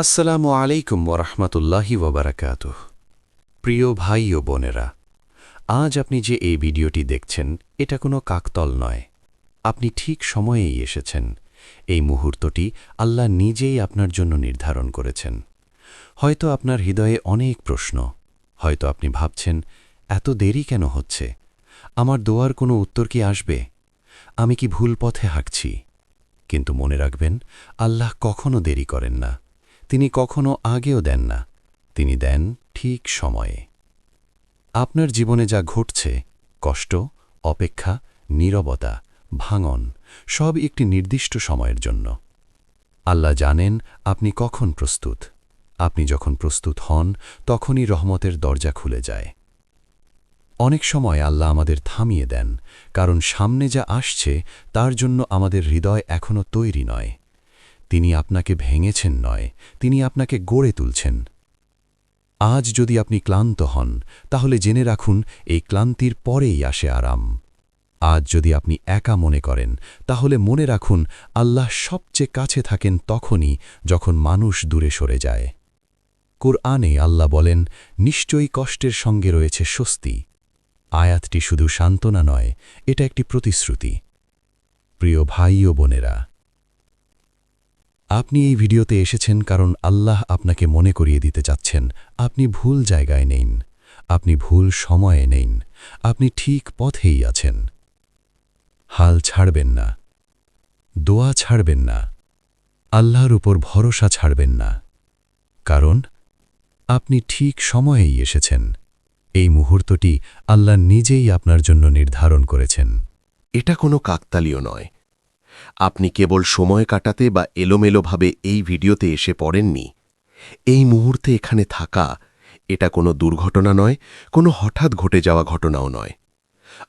আসসালামু আলাইকুম ওরহমতুল্লাহি ওবরাকাত প্রিয় ভাই ও বোনেরা, আজ আপনি যে এই ভিডিওটি দেখছেন, এটা কোনো কাকতল নয়। আপনি ঠিক সময়েই এসেছেন। এই মুহূর্তটি আল্লাহ নিজেই আপনার জন্য নির্ধারণ করেছেন। হয়তো আপনার হৃদয়ে অনেক প্রশ্ন, হয়তো আপনি ভাবছেন, এত দেরি কেন হচ্ছে? আমার দোয়ার কোনো উত্তর কি আসবে? আমি কি ভুল পথে হাঁকছি কিন্তু মনে রাখবেন, আল্লাহ কখনো দেরি করেন না। তিনি কখনো আগেও দেন না। তিনি দেন ঠিক সময়ে। আপনার জীবনে যা ঘটছে, কষ্ট, অপেক্ষা, নীরবতা, ভাঙন, সব একটি নির্দিষ্ট সময়ের জন্য। আল্লাহ জানেন আপনি কখন প্রস্তুত। আপনি যখন প্রস্তুত হন, তখনই রহমতের দরজা খুলে যায়। অনেক সময় আল্লাহ আমাদের থামিয়ে দেন, কারণ সামনে যা আসছে, তার জন্য আমাদের হৃদয় এখনও তৈরি নয়। তিনি আপনাকে ভেঙেছেন নয়, তিনি আপনাকে গড়ে তুলছেন। আজ যদি আপনি ক্লান্ত হন, তাহলে জেনে রাখুন, এই ক্লান্তির পরেই আসে আরাম। আজ যদি আপনি একা মনে করেন, তাহলে মনে রাখুন, আল্লাহ সবচেয়ে কাছে থাকেন তখনই যখন মানুষ দূরে সরে যায়। কোরআনে আল্লাহ বলেন, নিশ্চয়ই কষ্টের সঙ্গে রয়েছে স্বস্তি। আয়াতটি শুধু সান্ত্বনা নয়, এটা একটি প্রতিশ্রুতি। প্রিয় ভাই ও বোনেরা আপনি এই ভিডিওতে এসেছেন কারণ আল্লাহ আপনাকে মনে করিয়ে দিতে চাচ্ছেন। আপনি ভুল জায়গায় নেন আপনি ভুল সময়ে নেন আপনি ঠিক পথেই আছেন। হাল ছাড়বেন না। দোয়া ছাড়বেন না। আল্লাহর উপর ভরসা ছাড়বেন না। কারণ, আপনি ঠিক সময়েই এসেছেন। এই মুহূর্তটি আল্লাহ নিজেই আপনার জন্য নির্ধারণ করেছেন। এটা কোনো কাকতালীয় নয়। আপনি কেবল সময় কাটাতে বা এলোমেলোভাবে এই ভিডিওতে এসে পড়েননি। এই মুহূর্তে এখানে থাকা, এটা কোনো দুর্ঘটনা নয়, কোনো হঠাৎ ঘটে যাওয়া ঘটনাও নয়।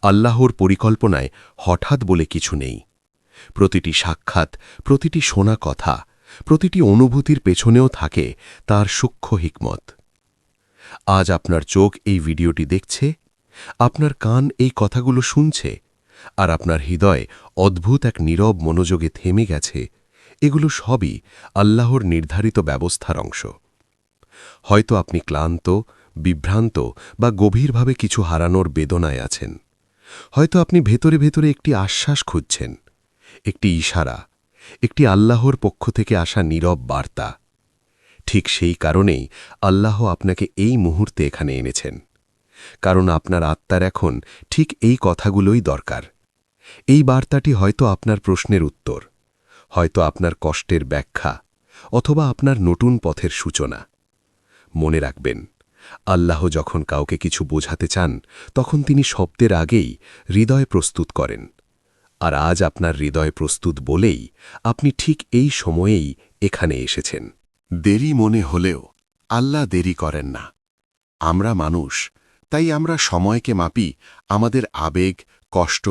আল্লাহর পরিকল্পনায় হঠাৎ বলে কিছু নেই। প্রতিটি সাক্ষাৎ, প্রতিটি শোনা কথা, প্রতিটি অনুভূতির পেছনেও থাকে তার সূক্ষ্ম হিকমত। আজ আপনার চোখ এই ভিডিওটি দেখছে, আপনার কান এই কথাগুলো শুনছে আর আপনার হৃদয় অদ্ভুত এক নীরব মনোযোগে থেমে গেছে, এগুলো সবই আল্লাহর নির্ধারিত ব্যবস্থার অংশ। হয়তো আপনি ক্লান্ত, বিভ্রান্ত বা গভীরভাবে কিছু হারানোর বেদনায় আছেন। হয়তো আপনি ভেতরে ভেতরে একটি আশ্বাস খুঁজছেন, একটি ইশারা, একটি আল্লাহর পক্ষ থেকে আসা নীরব বার্তা। ঠিক সেই কারণেই আল্লাহ আপনাকে এই মুহূর্তে এখানে এনেছেন, কারণ আপনার আত্মার এখন ঠিক এই কথাগুলোই দরকার। এই বার্তাটি হয়তো আপনার প্রশ্নের উত্তর, হয়তো আপনার কষ্টের ব্যাখ্যা, অথবা আপনার নতুন পথের সূচনা। মনে রাখবেন, আল্লাহ যখন কাউকে কিছু বোঝাতে চান, তখন তিনি শব্দের আগেই হৃদয় প্রস্তুত করেন। আর আজ আপনার হৃদয় প্রস্তুত বলেই আপনি ঠিক এই সময়েই এখানে এসেছেন। দেরি মনে হলেও আল্লাহ দেরি করেন না। আমরা মানুষ, তাই আমরা সময়কে মাপি আমাদের আবেগ কষ্ট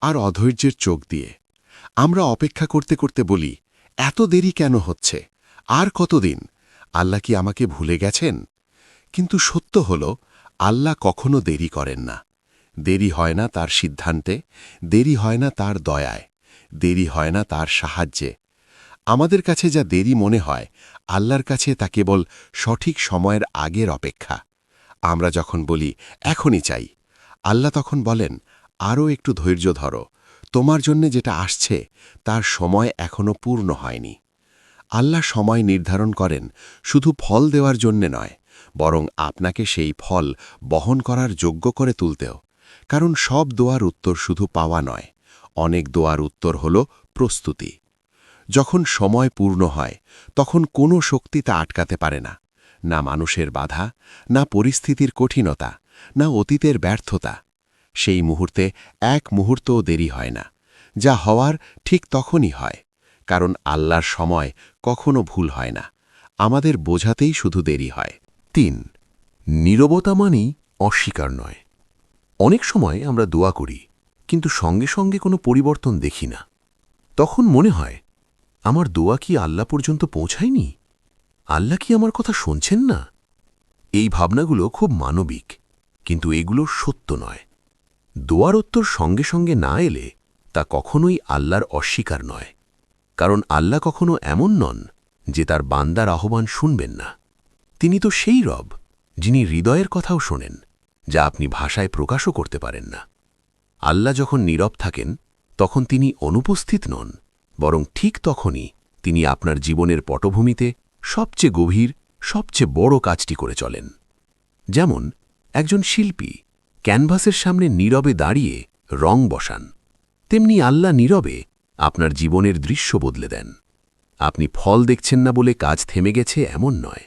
আর অধৈর্যের চোখ দিয়ে। আমরা অপেক্ষা করতে করতে বলি, এত দেরি কেন হচ্ছে? আর কতদিন? আল্লাহ কি আমাকে ভুলে গেছেন? কিন্তু সত্য হল, আল্লাহ কখনো দেরি করেন না। দেরি হয় না তার সিদ্ধান্তে, দেরি হয় না তার দয়ায়, দেরি হয় না তার সাহায্যে। আমাদের কাছে যা দেরি মনে হয়, আল্লাহর কাছে তা কেবল সঠিক সময়ের আগের অপেক্ষা। আমরা যখন বলি, এখনই চাই, আল্লাহ তখন বলেন আরও একটু ধৈর্য ধরো। তোমার জন্য যেটা আসছে, তার সময় এখনও পূর্ণ হয়নি। আল্লাহ সময় নির্ধারণ করেন, শুধু ফল দেওয়ার জন্যে নয়, বরং আপনাকে সেই ফল বহন করার যোগ্য করে তুলতেও। কারণ সব দোয়ার উত্তর শুধু পাওয়া নয়, অনেক দোয়ার উত্তর হল প্রস্তুতি। যখন সময় পূর্ণ হয়, তখন কোনো শক্তি তা আটকাতে পারে না না মানুষের বাধা, না পরিস্থিতির কঠিনতা, না অতীতের ব্যর্থতা সেই মুহূর্তে এক মুহূর্তও দেরি হয় না, যা হওয়ার ঠিক তখনই হয়, কারণ আল্লাহর সময় কখনো ভুল হয় না, আমাদের বোঝাতেই শুধু দেরি হয়। তিন, নীরবতা মানেই অস্বীকার নয়। অনেক সময় আমরা দোয়া করি, কিন্তু সঙ্গে সঙ্গে কোনো পরিবর্তন দেখি না। তখন মনে হয়, আমার দোয়া কি আল্লাহ পর্যন্ত পৌঁছায়নি? আল্লাহ কি আমার কথা শুনছেন না? এই ভাবনাগুলো খুব মানবিক, কিন্তু এগুলো সত্য নয়। দোয়ার উত্তর সঙ্গে সঙ্গে না এলে তা কখনোই আল্লাহর অস্বীকার নয়, কারণ আল্লাহ কখনো এমন নন যে তার বান্দার আহ্বান শুনবেন না। তিনি তো সেই রব, যিনি হৃদয়ের কথাও শোনেন, যা আপনি ভাষায় প্রকাশও করতে পারেন না। আল্লাহ যখন নীরব থাকেন, তখন তিনি অনুপস্থিত নন, বরং ঠিক তখনই তিনি আপনার জীবনের পটভূমিতে সবচেয়ে গভীর, সবচেয়ে বড় কাজটি করে চলেন। যেমন একজন শিল্পী ক্যানভাসের সামনে নীরবে দাঁড়িয়ে রং বসান। তেমনি আল্লাহ নীরবে আপনার জীবনের দৃশ্য বদলে দেন। আপনি ফল দেখছেন না বলে কাজ থেমে গেছে এমন নয়।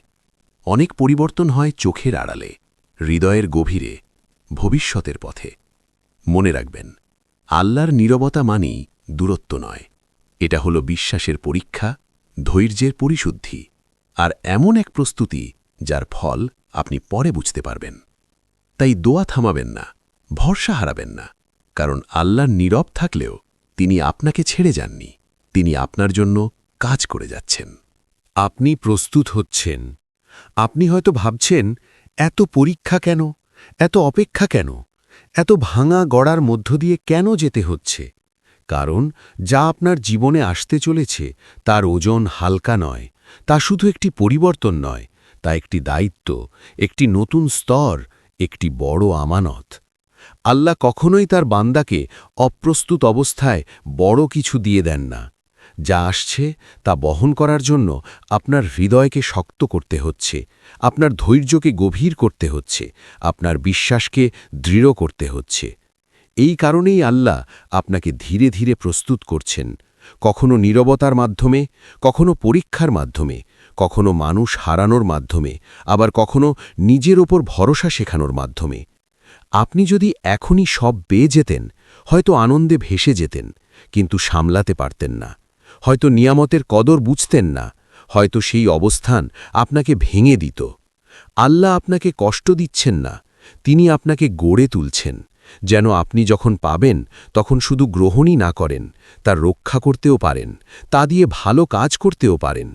অনেক পরিবর্তন হয় চোখের আড়ালে, হৃদয়ের গভীরে, ভবিষ্যতের পথে। মনে রাখবেন, আল্লাহর নীরবতা মানেই দূরত্ব নয়। এটা হলো বিশ্বাসের পরীক্ষা, ধৈর্যের পরিশুদ্ধি, আর এমন এক প্রস্তুতি যার ফল আপনি পরে বুঝতে পারবেন। তাই দোয়া থামাবেন না, ভরসা হারাবেন না, কারণ আল্লাহর নীরব থাকলেও তিনি আপনাকে ছেড়ে যাননি, তিনি আপনার জন্য কাজ করে যাচ্ছেন। আপনি প্রস্তুত হচ্ছেন। আপনি হয়তো ভাবছেন, এত পরীক্ষা কেন? এত অপেক্ষা কেন? এত ভাঙা গড়ার মধ্য দিয়ে কেন যেতে হচ্ছে? কারণ যা আপনার জীবনে আসতে চলেছে, তার ওজন হালকা নয়, তা শুধু একটি পরিবর্তন নয়, তা একটি দায়িত্ব, একটি নতুন স্তর একটি বড় আমানত। আল্লাহ কখনোই তার বান্দাকে অপ্রস্তুত অবস্থায় বড় কিছু দিয়ে দেন না। যা আসছে তা বহন করার জন্য আপনার হৃদয়কে শক্ত করতে হচ্ছে, আপনার ধৈর্যকে গভীর করতে হচ্ছে, আপনার বিশ্বাসকে দৃঢ় করতে হচ্ছে। এই কারণেই আল্লাহ আপনাকে ধীরে ধীরে প্রস্তুত করছেন, কখনো নীরবতার মাধ্যমে, কখনো পরীক্ষার মাধ্যমে। কখনো মানুষ হারানোর মাধ্যমে, আবার কখনো নিজের ওপর ভরসা শেখানোর মাধ্যমে। আপনি যদি এখনই সব পেয়ে যেতেন, হয়তো আনন্দে ভেসে যেতেন, কিন্তু সামলাতে পারতেন না। হয়তো নিয়ামতের কদর বুঝতেন না, হয়তো সেই অবস্থান আপনাকে ভেঙে দিত। আল্লাহ আপনাকে কষ্ট দিচ্ছেন না, তিনি আপনাকে গড়ে তুলছেন। যেন আপনি যখন পাবেন, তখন শুধু গ্রহণই না করেন, তা রক্ষা করতেও পারেন, তা দিয়ে ভালো কাজ করতেও পারেন।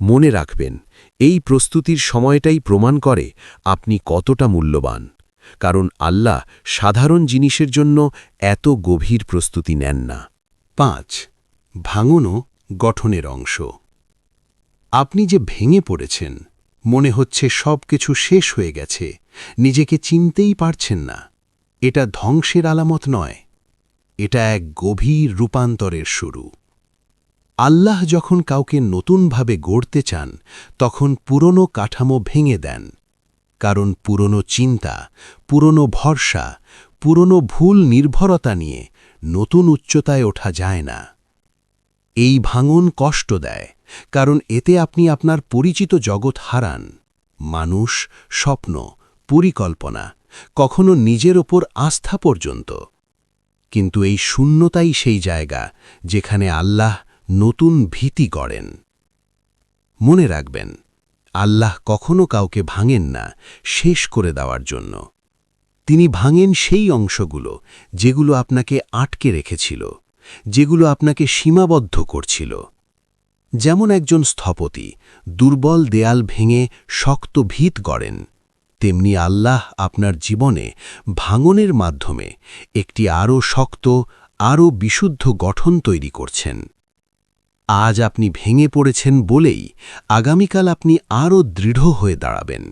মনে রাখবেন, এই প্রস্তুতির সময়টাই প্রমাণ করে আপনি কতটা মূল্যবান। কারণ আল্লাহ সাধারণ জিনিসের জন্য এত গভীর প্রস্তুতি নেন না। পাঁচ, ভাঙনও গঠনের অংশ। আপনি যে ভেঙে পড়েছেন, মনে হচ্ছে সব কিছু শেষ হয়ে গেছে, নিজেকে চিনতেই পারছেন না। এটা ধ্বংসের আলামত নয়, এটা এক গভীর রূপান্তরের শুরু। আল্লাহ যখন কাউকে নতুনভাবে গড়তে চান, তখন পুরনো কাঠামো ভেঙে দেন। কারণ পুরনো চিন্তা, পুরনো ভরসা, পুরনো ভুল নির্ভরতা নিয়ে নতুন উচ্চতায় ওঠা যায় না। এই ভাঙন কষ্ট দেয়, কারণ এতে আপনি আপনার পরিচিত জগৎ হারান। মানুষ, স্বপ্ন, পরিকল্পনা কখনো নিজের ওপর আস্থা পর্যন্ত। কিন্তু এই শূন্যতাই সেই জায়গা যেখানে আল্লাহ নতুন ভীতি গড়েন। মনে রাখবেন, আল্লাহ কখনো কাউকে ভাঙেন না শেষ করে দেওয়ার জন্য। তিনি ভাঙেন সেই অংশগুলো যেগুলো আপনাকে আটকে রেখেছিল, যেগুলো আপনাকে সীমাবদ্ধ করছিল। যেমন একজন স্থপতি দুর্বল দেয়াল ভেঙে শক্ত ভিত গড়েন, তেমনি আল্লাহ আপনার জীবনে ভাঙনের মাধ্যমে একটি আরও শক্ত, আরও বিশুদ্ধ গঠন তৈরি করছেন। আজ আপনি ভেঙে পড়েছেন বলেই আগামীকাল আপনি আরও দৃঢ় হয়ে দাঁড়াবেন।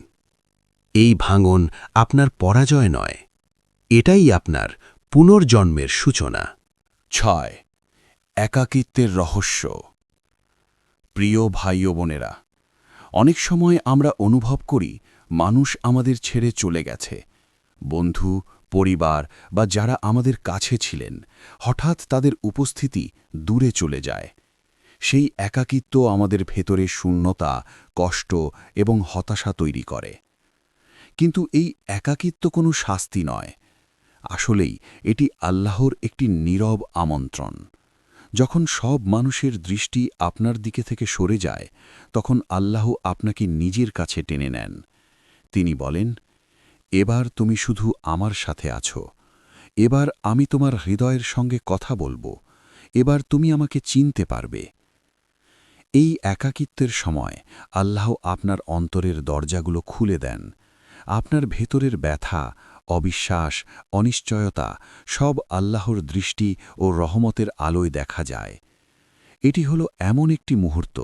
এই ভাঙন আপনার পরাজয় নয়, এটাই আপনার পুনর্জন্মের সূচনা। ছয়, একাকিত্বের রহস্য। প্রিয় ভাই ও বোনেরা, অনেক সময় আমরা অনুভব করি মানুষ আমাদের ছেড়ে চলে গেছে। বন্ধু, পরিবার বা যারা আমাদের কাছে ছিলেন, হঠাৎ তাদের উপস্থিতি দূরে চলে যায়। সেই একাকিত্ব আমাদের ভেতরে শূন্যতা, কষ্ট এবং হতাশা তৈরি করে। কিন্তু এই একাকিত্ব কোনো শাস্তি নয়। আসলেই এটি আল্লাহর একটি নীরব আমন্ত্রণ। যখন সব মানুষের দৃষ্টি আপনার দিকে থেকে সরে যায়, তখন আল্লাহ আপনাকে নিজের কাছে টেনে নেন। তিনি বলেন, এবার তুমি শুধু আমার সাথে আছো। এবার আমি তোমার হৃদয়ের সঙ্গে কথা বলব। এবার তুমি আমাকে চিনতে পারবে। এই একাকিত্বের সময় আল্লাহ আপনার অন্তরের দরজাগুলো খুলে দেন। আপনার ভেতরের ব্যথা, অবিশ্বাস, অনিশ্চয়তা সব আল্লাহর দৃষ্টি ও রহমতের আলোয় দেখা যায়। এটি হলো এমন একটি মুহূর্ত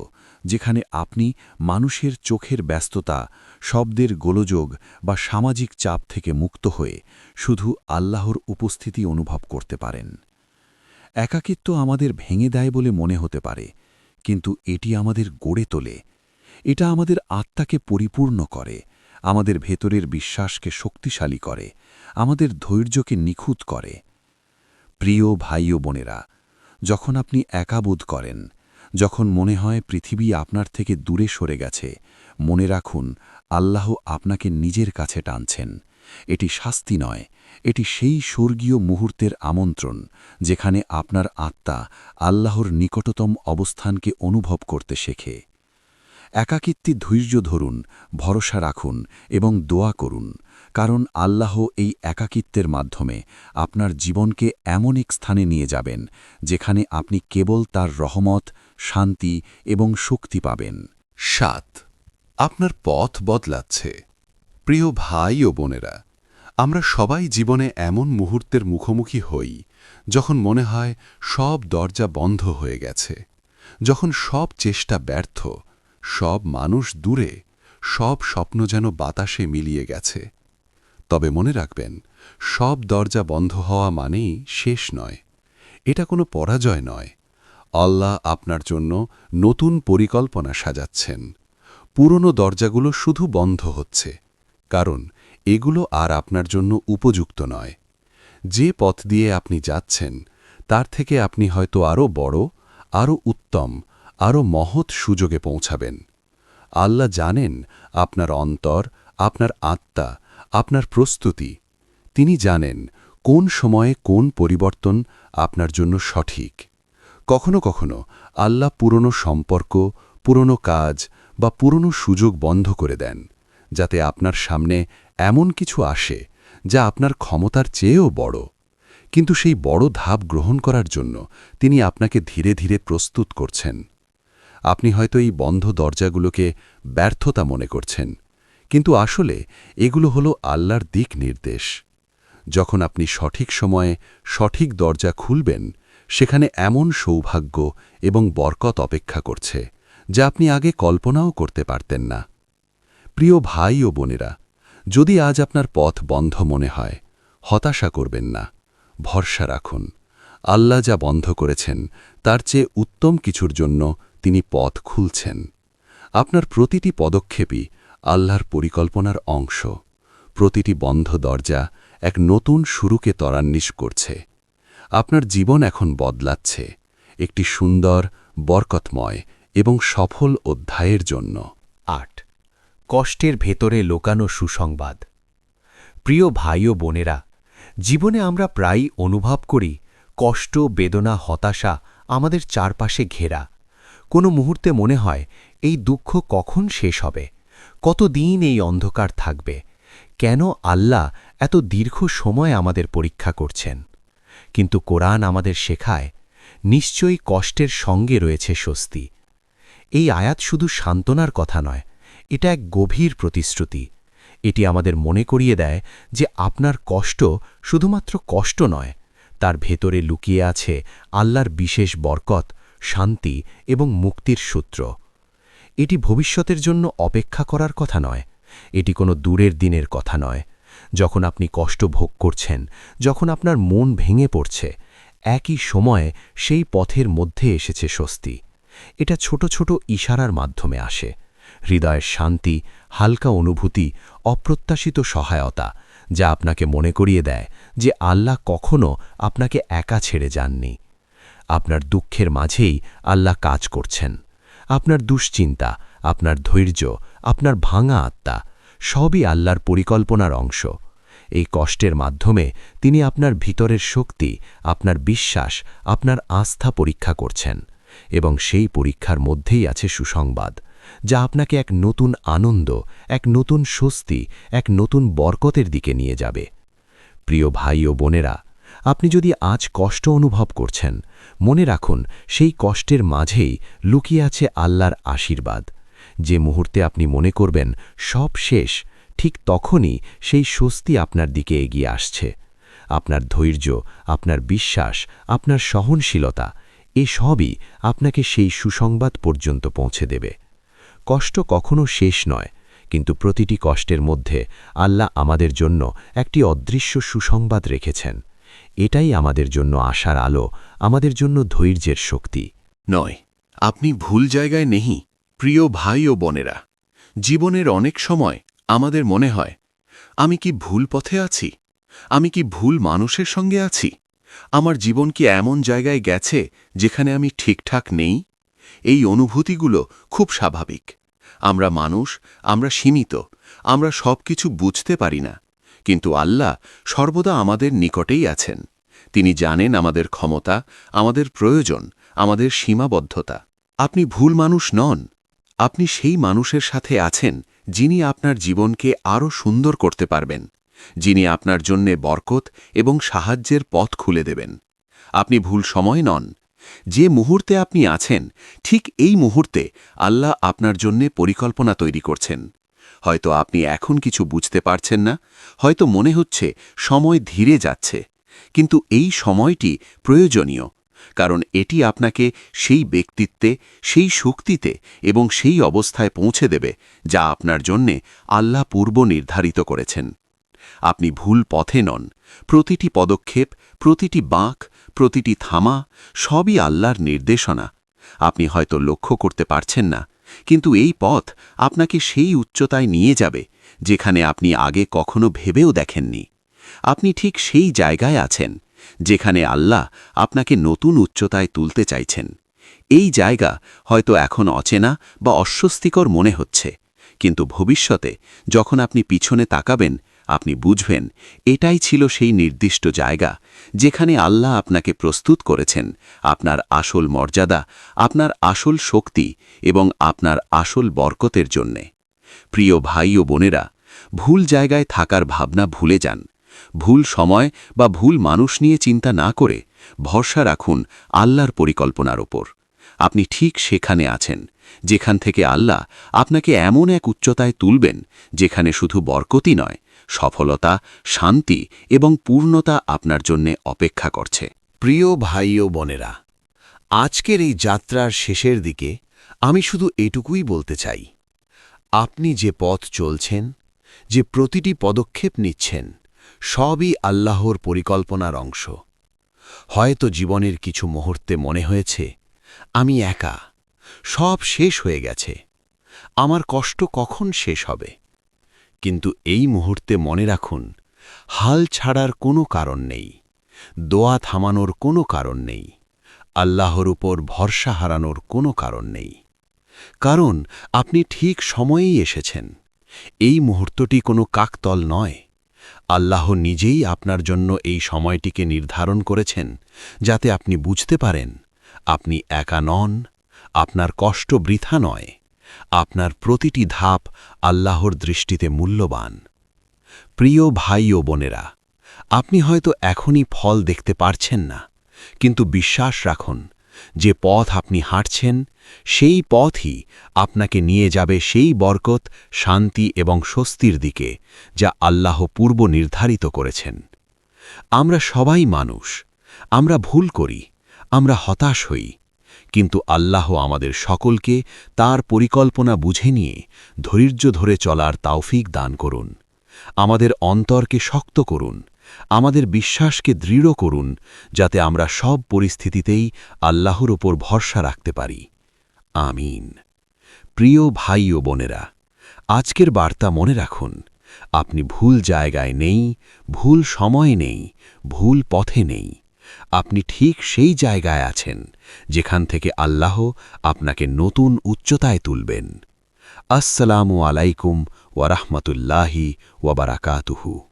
যেখানে আপনি মানুষের চোখের ব্যস্ততা, শব্দের গোলযোগ বা সামাজিক চাপ থেকে মুক্ত হয়ে শুধু আল্লাহর উপস্থিতি অনুভব করতে পারেন। একাকিত্ব আমাদের ভেঙে দেয় বলে মনে হতে পারে কিন্তু এটি আমাদের গড়ে তোলে। এটা আমাদের আত্মাকে পরিপূর্ণ করে, আমাদের ভেতরের বিশ্বাসকে শক্তিশালী করে, আমাদের ধৈর্যকে নিখুঁত করে। প্রিয় ভাই ও বোনেরা, যখন আপনি একাবোধ করেন, যখন মনে হয় পৃথিবী আপনার থেকে দূরে সরে গেছে, মনে রাখুন, আল্লাহ আপনাকে নিজের কাছে টানছেন। এটি শাস্তি নয়, এটি সেই স্বর্গীয় মুহূর্তের আমন্ত্রণ যেখানে আপনার আত্মা আল্লাহর নিকটতম অবস্থানকে অনুভব করতে শেখে। একাকিত্বে ধৈর্য ধরুন, ভরসা রাখুন এবং দোয়া করুন, কারণ আল্লাহ এই একাকিত্বের মাধ্যমে আপনার জীবনকে এমন এক স্থানে নিয়ে যাবেন যেখানে আপনি কেবল তার রহমত, শান্তি এবং শক্তি পাবেন। সাত, আপনার পথ বদলাচ্ছে। প্রিয় ভাই ও বোনেরা, আমরা সবাই জীবনে এমন মুহূর্তের মুখোমুখি হই যখন মনে হয় সব দরজা বন্ধ হয়ে গেছে, যখন সব চেষ্টা ব্যর্থ, সব মানুষ দূরে, সব স্বপ্ন যেন বাতাসে মিলিয়ে গেছে। তবে মনে রাখবেন, সব দরজা বন্ধ হওয়া মানেই শেষ নয়, এটা কোনো পরাজয় নয়। আল্লাহ আপনার জন্য নতুন পরিকল্পনা সাজাচ্ছেন, পুরনো দরজাগুলো শুধু বন্ধ হচ্ছে। কারণ এগুলো আর আপনার জন্য উপযুক্ত নয়। যে পথ দিয়ে আপনি যাচ্ছেন, তার থেকে আপনি হয়তো আরও বড় আরও উত্তম আরও মহৎ সুযোগে পৌঁছাবেন। আল্লাহ জানেন আপনার অন্তর, আপনার আত্মা, আপনার প্রস্তুতি। তিনি জানেন কোন সময়ে কোন পরিবর্তন আপনার জন্য সঠিক। কখনো কখনো আল্লাহ পুরনো সম্পর্ক, পুরনো কাজ বা পুরনো সুযোগ বন্ধ করে দেন। যাতে আপনার সামনে এমন কিছু আসে যা আপনার ক্ষমতার চেয়েও বড়। কিন্তু সেই বড় ধাপ গ্রহণ করার জন্য তিনি আপনাকে ধীরে ধীরে প্রস্তুত করছেন। আপনি হয়তো এই বন্ধ দরজাগুলোকে ব্যর্থতা মনে করছেন, কিন্তু আসলে এগুলো হলো আল্লাহর দিক নির্দেশ। যখন আপনি সঠিক সময়ে সঠিক দরজা খুলবেন, সেখানে এমন সৌভাগ্য এবং বরকত অপেক্ষা করছে যা আপনি আগে কল্পনাও করতে পারতেন না। প্রিয় ভাই ও বোনেরা, যদি আজ আপনার পথ বন্ধ মনে হয়, হতাশা করবেন না, ভরসা রাখুন। আল্লাহ যা বন্ধ করেছেন, তার চেয়ে উত্তম কিছুর জন্য তিনি পথ খুলছেন। আপনার প্রতিটি পদক্ষেপই আল্লাহর পরিকল্পনার অংশ। প্রতিটি বন্ধ দরজা এক নতুন শুরুকে ত্বরান্বিশ করছে। আপনার জীবন এখন বদলাচ্ছে, একটি সুন্দর, বরকতময় এবং সফল অধ্যায়ের জন্য। কষ্টের ভেতরে লোকানো সুসংবাদ। প্রিয় ভাই ও বোনেরা, জীবনে আমরা প্রায়ই অনুভব করি কষ্ট, বেদনা, হতাশা আমাদের চারপাশে ঘেরা। কোনো মুহূর্তে মনে হয়, এই দুঃখ কখন শেষ হবে? কতদিন এই অন্ধকার থাকবে? কেন আল্লাহ এত দীর্ঘ সময় আমাদের পরীক্ষা করছেন? কিন্তু কোরআন আমাদের শেখায়, নিশ্চয়ই কষ্টের সঙ্গে রয়েছে স্বস্তি। এই আয়াত শুধু সান্ত্বনার কথা নয় এটা এক গভীর প্রতিশ্রুতি। এটি আমাদের মনে করিয়ে দেয় যে আপনার কষ্ট শুধুমাত্র কষ্ট নয়, তার ভেতরে লুকিয়ে আছে আল্লাহর বিশেষ বরকত, শান্তি এবং মুক্তির সূত্র। এটি ভবিষ্যতের জন্য অপেক্ষা করার কথা নয়, এটি কোনো দূরের দিনের কথা নয়। যখন আপনি কষ্ট ভোগ করছেন, যখন আপনার মন ভেঙে পড়ছে, একই সময়ে সেই পথের মধ্যে এসেছে স্বস্তি। এটা ছোট ছোট ইশারার মাধ্যমে আসে। হৃদয়ের শান্তি, হালকা অনুভূতি, অপ্রত্যাশিত সহায়তা, যা আপনাকে মনে করিয়ে দেয় যে আল্লাহ কখনও আপনাকে একা ছেড়ে যাননি। আপনার দুঃখের মাঝেই আল্লাহ কাজ করছেন। আপনার দুশ্চিন্তা, আপনার ধৈর্য, আপনার ভাঙা আত্মা, সবই আল্লাহর পরিকল্পনার অংশ। এই কষ্টের মাধ্যমে তিনি আপনার ভিতরের শক্তি, আপনার বিশ্বাস, আপনার আস্থা পরীক্ষা করছেন এবং সেই পরীক্ষার মধ্যেই আছে সুসংবাদ। যা আপনাকে এক নতুন আনন্দ, এক নতুন স্বস্তি, এক নতুন বরকতের দিকে নিয়ে যাবে। প্রিয় ভাই ও বোনেরা, আপনি যদি আজ কষ্ট অনুভব করছেন, মনে রাখুন, সেই কষ্টের মাঝেই লুকিয়ে আছে আল্লাহর আশীর্বাদ। যে মুহূর্তে আপনি মনে করবেন, সব শেষ, ঠিক তখনই সেই স্বস্তি আপনার দিকে এগিয়ে আসছে। আপনার ধৈর্য, আপনার বিশ্বাস, আপনার সহনশীলতা এসবই আপনাকে সেই সুসংবাদ পর্যন্ত পৌঁছে দেবে। কষ্ট কখনো শেষ নয়, কিন্তু প্রতিটি কষ্টের মধ্যে আল্লাহ আমাদের জন্য একটি অদৃশ্য সুসংবাদ রেখেছেন। এটাই আমাদের জন্য আশার আলো, আমাদের জন্য ধৈর্যের শক্তি। নয়, আপনি ভুল জায়গায় নেহি, প্রিয় ভাই ও বোনেরা। জীবনের অনেক সময় আমাদের মনে হয়, আমি কি ভুল পথে আছি? আমি কি ভুল মানুষের সঙ্গে আছি? আমার জীবন কি এমন জায়গায় গেছে যেখানে আমি ঠিকঠাক নেই? এই অনুভূতিগুলো খুব স্বাভাবিক। আমরা মানুষ, আমরা সীমিত, আমরা সব কিছু বুঝতে পারি না। কিন্তু আল্লাহ সর্বদা আমাদের নিকটেই আছেন। তিনি জানেন আমাদের ক্ষমতা, আমাদের প্রয়োজন, আমাদের সীমাবদ্ধতা। আপনি ভুল মানুষ নন। আপনি সেই মানুষের সাথে আছেন যিনি আপনার জীবনকে আরও সুন্দর করতে পারবেন, যিনি আপনার জন্যে বরকত এবং সাহায্যের পথ খুলে দেবেন। আপনি ভুল সময় নন। যে মুহূর্তে আপনি আছেন, ঠিক এই মুহূর্তে আল্লাহ আপনার জন্যে পরিকল্পনা তৈরি করছেন। হয়তো আপনি এখন কিছু বুঝতে পারছেন না, হয়তো মনে হচ্ছে সময় ধীরে যাচ্ছে, কিন্তু এই সময়টি প্রয়োজনীয়, কারণ এটি আপনাকে সেই ব্যক্তিত্বে, সেই শক্তিতে এবং সেই অবস্থায় পৌঁছে দেবে যা আপনার জন্যে আল্লাহ পূর্ব নির্ধারিত করেছেন। আপনি ভুল পথে নন, প্রতিটি পদক্ষেপ, প্রতিটি বাঁক প্রতিটি থামা সবই আল্লাহর নির্দেশনা। আপনি হয়তো লক্ষ্য করতে পারছেন না, কিন্তু এই পথ আপনাকে সেই উচ্চতায় নিয়ে যাবে, যেখানে আপনি আগে কখনো ভেবেও দেখেননি। আপনি ঠিক সেই জায়গায় আছেন, যেখানে আল্লাহ আপনাকে নতুন উচ্চতায় তুলতে চাইছেন। এই জায়গা হয়তো এখন অচেনা বা অস্বস্তিকর মনে হচ্ছে, কিন্তু ভবিষ্যতে যখন আপনি পিছনে তাকাবেন আপনি বুঝবেন, এটাই ছিল সেই নির্দিষ্ট জায়গা যেখানে আল্লাহ আপনাকে প্রস্তুত করেছেন, আপনার আসল মর্যাদা, আপনার আসল শক্তি এবং আপনার আসল বরকতের জন্যে। প্রিয় ভাই ও বোনেরা, ভুল জায়গায় থাকার ভাবনা ভুলে যান। ভুল সময় বা ভুল মানুষ নিয়ে চিন্তা না করে ভরসা রাখুন আল্লাহর পরিকল্পনার ওপর। আপনি ঠিক সেখানে আছেন, যেখান থেকে আল্লাহ আপনাকে এমন এক উচ্চতায় তুলবেন যেখানে শুধু বরকতই নয় সফলতা, শান্তি এবং পূর্ণতা আপনার জন্যে অপেক্ষা করছে। প্রিয় ভাই ও বোনেরা, আজকের এই যাত্রার শেষের দিকে আমি শুধু এটুকুই বলতে চাই। আপনি যে পথ চলছেন, যে প্রতিটি পদক্ষেপ নিচ্ছেন, সবই আল্লাহর পরিকল্পনার অংশ। হয়তো জীবনের কিছু মুহূর্তে মনে হয়েছে, আমি একা, সব শেষ হয়ে গেছে। আমার কষ্ট কখন শেষ হবে? কিন্তু এই মুহূর্তে মনে রাখুন, হাল ছাড়ার কোনো কারণ নেই, দোয়া থামানোর কোনো কারণ নেই, আল্লাহর উপর ভরসা হারানোর কোনো কারণ নেই। কারণ, আপনি ঠিক সময়েই এসেছেন। এই মুহূর্তটি কোনো কাকতল নয়। আল্লাহ নিজেই আপনার জন্য এই সময়টিকে নির্ধারণ করেছেন, যাতে আপনি বুঝতে পারেন, আপনি একা নন, আপনার কষ্ট বৃথা নয়। আপনার প্রতিটি ধাপ আল্লাহর দৃষ্টিতে মূল্যবান। প্রিয় ভাই ও বোনেরা, আপনি হয়তো এখনই ফল দেখতে পারছেন না, কিন্তু বিশ্বাস রাখুন, যে পথ আপনি হাঁটছেন, সেই পথই আপনাকে নিয়ে যাবে সেই বরকত, শান্তি এবং স্বস্তির দিকে, যা আল্লাহ পূর্ব নির্ধারিত করেছেন। আমরা সবাই মানুষ, আমরা ভুল করি, আমরা হতাশ হই কিন্তু আল্লাহ আমাদের সকলকে তার পরিকল্পনা বুঝে নিয়ে ধৈর্য ধরে চলার তাওফিক দান করুন। আমাদের অন্তরকে শক্ত করুন। আমাদের বিশ্বাসকে দৃঢ় করুন যাতে আমরা সব পরিস্থিতিতেই আল্লাহর ওপর ভরসা রাখতে পারি। আমিন। প্রিয় ভাই ও বোনেরা, আজকের বার্তা মনে রাখুন, আপনি ভুল জায়গায় নেই, ভুল সময় নেই, ভুল পথে নেই। আপনি ঠিক সেই জায়গায় আছেন, যেখান থেকে আল্লাহ আপনাকে নতুন উচ্চতায় তুলবেন। আসসালামু আলাইকুম ওয়ারাহমতুল্লাহি ওয়াবারাকাতুহু